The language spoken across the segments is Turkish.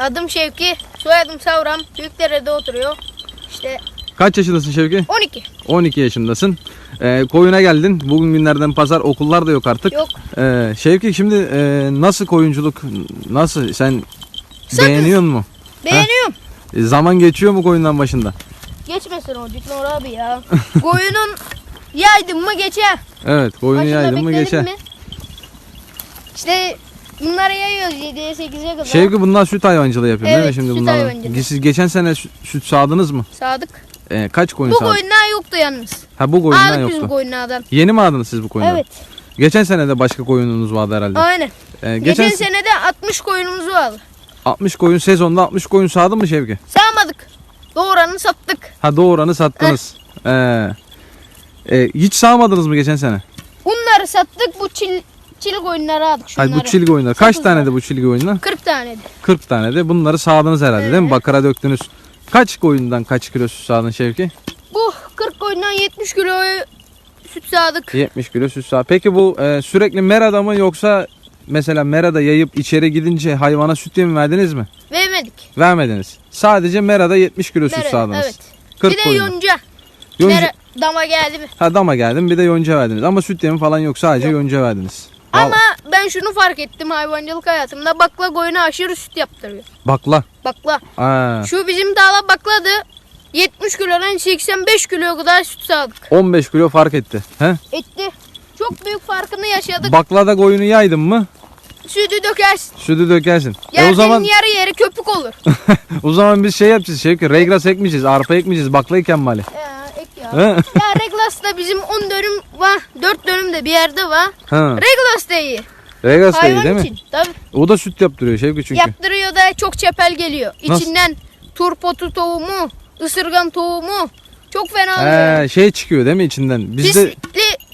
Adım Şevki, soyadım Savram. Büyükdere'de oturuyor. İşte Kaç yaşındasın Şevki? 12. 12 yaşındasın. Ee, koyuna geldin. Bugün günlerden pazar okullar da yok artık. Yok. Ee, Şevki şimdi e, nasıl koyunculuk nasıl sen Sakın. beğeniyor mu? Beğeniyorum. E, zaman geçiyor mu koyundan başında? Geçmesin o Nur abi ya. Koyunun yaydın mı geçer. Evet koyunu Başında yaydın mı bekledin geçer. mi? İşte bunları yayıyoruz 7'ye 8'e kadar. Şevki bunlar süt hayvancılığı yapıyor değil mi Evet, şimdi süt bunlar? hayvancılığı. Siz geçen sene süt, süt sağdınız mı? Sadık. Ee, kaç koyun Bu sağdınız? koyunlar yoktu yalnız. Ha bu koyundan Aldık biz bu yoktu. koyunlardan. Yeni mi aldınız siz bu koyunları? Evet. Geçen sene de başka koyununuz vardı herhalde. Aynen. Ee, Geçen, geçen, sene de 60 koyunumuz vardı. 60 koyun sezonda 60 koyun sağdın mı Şevki? Sağmadık. Doğuranı sattık. Ha doğuranı sattınız. Ee, e, hiç sağmadınız mı geçen sene? Bunları sattık. Bu çil, çil koyunları aldık şunları. Hayır bu çilgi oyunlar. Kaç tane de bu çilgi oyunlar? 40 taneydi. 40 tane de. Bunları sağdınız herhalde değil mi? Evet. Bakara döktünüz. Kaç koyundan kaç kilo süt sağdın Şevki? Bu 40 koyundan 70 kiloyu süt sağdık. 70 kilo süt sağ. Peki bu e, sürekli merada mı yoksa mesela merada yayıp içeri gidince hayvana süt mi verdiniz mi? Vermedik. Vermediniz. Sadece merada 70 kilo süt Mere- sağdınız. Evet. 40 bir de koyun. yonca. Yonca- Mere- dama geldi mi? Ha dama geldim bir de yonca verdiniz. Ama süt yemi falan yok sadece Yok. yonca verdiniz. Ama ben şunu fark ettim hayvancılık hayatımda. Bakla koyuna aşırı süt yaptırıyor. Bakla. Bakla. Ha. Şu bizim dağla bakladı. 70 kilodan 85 kiloya kadar süt sağdık. 15 kilo fark etti. He? Etti. Çok büyük farkını yaşadık. Baklada koyunu yaydın mı Sütü dökersin. sütü dökersin. E Yerlerin o zaman yarı yeri köpük olur. o zaman biz şey yapacağız Şevki. Regras ekmeyeceğiz, arpa ekmeyeceğiz. Bakla ikenmali. ya ek ya. Ya Reglas'ta bizim 10 dönüm var. 4 dönüm de bir yerde var. Ha. Reglas da iyi. Regras da iyi Hayvan değil mi? için. Tabii. O da süt yaptırıyor Şevki çünkü. Yaptırıyor da çok çepel geliyor. Nasıl? İçinden turpotu tohumu, ısırgan tohumu. Çok fena oluyor. He, şey çıkıyor değil mi içinden? Bizde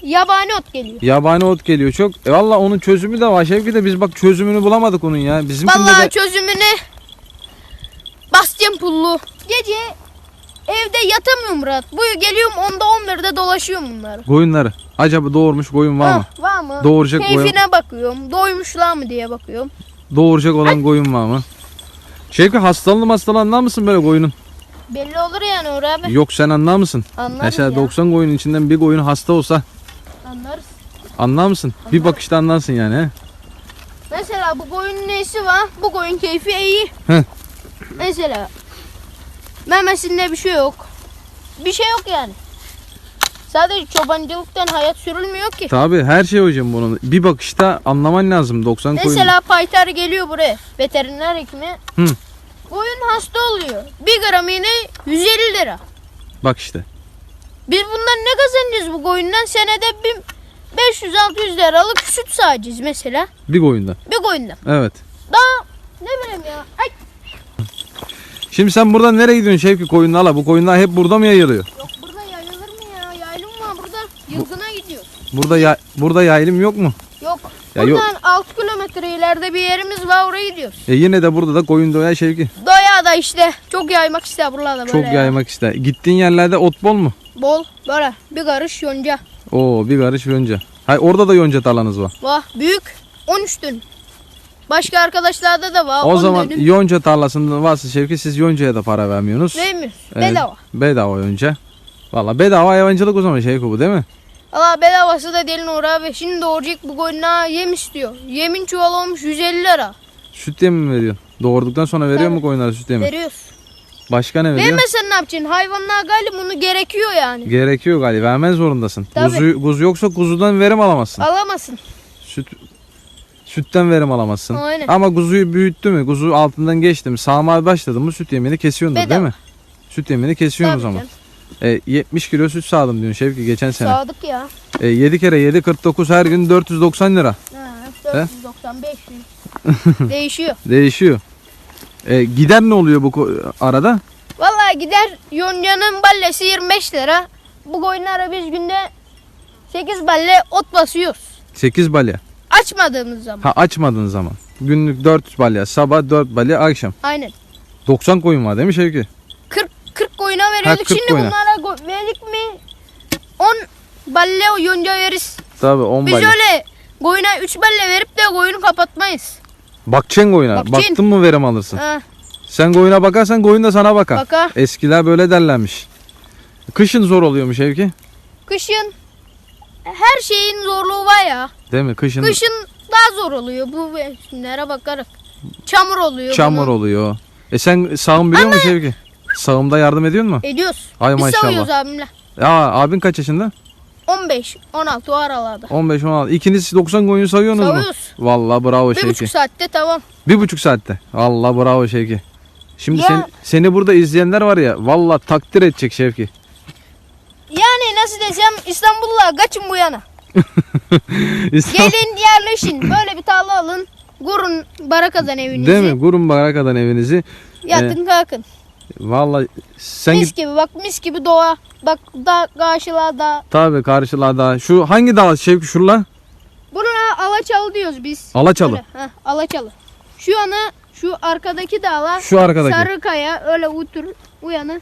yabani ot geliyor. yabani ot geliyor çok. E valla onun çözümü de var Şevki de biz bak çözümünü bulamadık onun ya. Bizimkinde Vallahi de çözümünü Bastian pullu. Gece evde yatamıyorum rahat. Bu geliyorum 10'da 11'de dolaşıyorum bunları. koyunları. Acaba doğurmuş koyun var mı? Ah, var mı? Doğuracak koyun. Keyfine bakıyorum. Doymuşlar mı diye bakıyorum. Doğuracak olan koyun var mı? Şevki hastalandı hastalandı anlar mısın böyle koyunun? Belli olur yani Uğur abi. Yok sen anlar mısın? Anlarız Mesela ya. 90 koyunun içinden bir koyun hasta olsa Anlarız. anlar mısın? Bir bakışta anlarsın yani he? Mesela bu koyunun nesi var? Bu koyun keyfi iyi. Heh. Mesela memesinde bir şey yok. Bir şey yok yani. Sadece çobancılıktan hayat sürülmüyor ki. Tabi her şey hocam bunun. Bir bakışta anlaman lazım 90 koyun. Mesela paytar geliyor buraya. Veteriner hekimi. Hı. Koyun hasta oluyor. Bir gram iğne 150 lira. Bak işte. Biz bundan ne kazanacağız bu koyundan? Senede bir 500-600 liralık süt sağacağız mesela. Bir koyundan. Bir koyundan. Evet. Daha ne bileyim ya. Ay Şimdi sen buradan nereye gidiyorsun Şevki koyunla ala? Bu koyunlar hep burada mı yayılıyor? Yok burada yayılır mı ya? Yaylım var burada. Yılgına gidiyor. Burada ya burada yaylım yok mu? Yok. Ya yok. Buradan 6 kilometre ileride bir yerimiz var oraya gidiyoruz. E yine de burada da koyun doya Şevki. Doya da işte çok yaymak ister buralarda böyle. Çok ya. yaymak ister. Gittiğin yerlerde ot bol mu? Bol böyle bir karış yonca. Oo bir karış yonca. Hay orada da yonca tarlanız var. Vah büyük 13 dönüm. Başka arkadaşlarda da var. O 10 zaman dönüm. yonca tarlasında varsa Şevki siz yoncaya da para vermiyorsunuz. Vermiyoruz. Evet, Bedava. Bedava yonca. Valla bedava hayvancılık o zaman Şevki bu değil mi? Valla bedavası da değil Nur abi. Şimdi doğuracak bu koyuna yem istiyor. Yemin çuval olmuş 150 lira. Süt yemi mi veriyorsun? Doğurduktan sonra veriyor Tabii. mu koyunlara süt yemi? Veriyoruz. Başka ne veriyor? Vermesen ne yapacaksın? Hayvanlar galiba bunu gerekiyor yani. Gerekiyor galiba. Vermen zorundasın. Tabii. Kuzu, kuzu yoksa kuzudan verim alamazsın. Alamazsın. Süt sütten verim alamazsın. Aynen. Ama kuzuyu büyüttü mü? Kuzu altından geçti mi? Sağmaya başladı mı süt yemini kesiyordur Bedava. değil mi? Süt yemini kesiyorsun o Tabii zaman. canım. E, 70 kilo süt sağdım diyorsun Şevki geçen sene. Sağdık ya. E, 7 kere 7 49 her gün 490 lira. Ha, 490 500. Değişiyor. Değişiyor. E, gider ne oluyor bu arada? Vallahi gider yoncanın ballesi 25 lira. Bu koyunlara biz günde 8 balle ot basıyoruz. 8 balya. Açmadığımız zaman. Ha açmadığın zaman. Günlük 4 balya. Sabah 4 balya akşam. Aynen. 90 koyun var değil mi Şevki? 40 40 koyuna veriyorduk. 40 Şimdi koyuna. bunlara verdik mi 10 balle o yonca veririz. Tabii 10 Biz balya. öyle koyuna 3 balle verip de koyunu kapatmayız. Bakacaksın koyuna. Bakacaksın. Baktın mı verim alırsın. Ha. Sen koyuna bakarsan koyun da sana bakar. Bakar. Eskiler böyle derlermiş. Kışın zor oluyormuş Şevki. Kışın her şeyin zorluğu var ya. Değil mi? Kışın Kışın daha zor oluyor bu mevsimlere bakarak. Çamur oluyor. çamur bunun. oluyor. E sen sağım biliyor musun Şevki? Sağımda yardım ediyor mu? Ediyoruz. Ay Biz maşallah. savuyoruz abimle. Ya abin kaç yaşında? 15, 16 o aralarda. 15 16. İkiniz 90 koyun sayıyorsunuz mu? Savuyoruz. Vallahi bravo Bir Şevki. buçuk saatte tamam. Bir buçuk saatte. Allah bravo Şevki. Şimdi Ya- sen, seni burada izleyenler var ya vallahi takdir edecek Şevki. Yani nasıl desem İstanbul'la kaçın bu yana. İstanbul- Gelin yerleşin. Böyle bir tarla alın. Kurun barakadan evinizi. Değil mi? Kurun barakadan evinizi. Yatın kalkın. Vallahi sen mis gibi bak mis gibi doğa. Bak da karşılarda. tabi karşılarda. Şu hangi dağ Şevki şurla? Buna Alaçalı diyoruz biz. Alaçalı. Heh, Alaçalı. Şu yana şu arkadaki dağlar Şu arkadaki. Sarıkaya öyle utur bu yana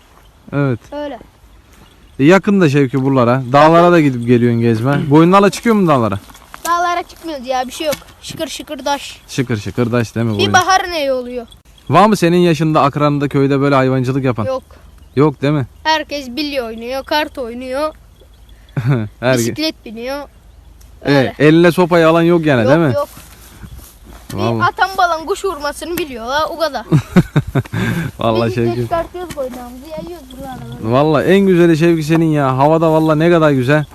Evet. öyle. E, yakın da Şevki buralara. Dağlara da gidip geliyorsun gezme. Boyunlarla çıkıyor mu dağlara? Dağlara çıkmıyoruz ya bir şey yok. Şıkır şıkır taş. Şıkır şıkır daş değil mi? Bir boyun? bahar ne oluyor? Var mı senin yaşında akranında köyde böyle hayvancılık yapan? Yok. Yok değil mi? Herkes bilye oynuyor, kart oynuyor, Her bisiklet biniyor. Evet, eline sopayı alan yok yani değil mi? yok. Bir Vallahi, atan balan kuş vurmasını biliyorlar o kadar. vallahi Biz Şevki. çıkartıyoruz koynağımızı yayıyoruz buralarda. Vallahi en güzeli Şevki senin ya. Havada vallahi ne kadar güzel.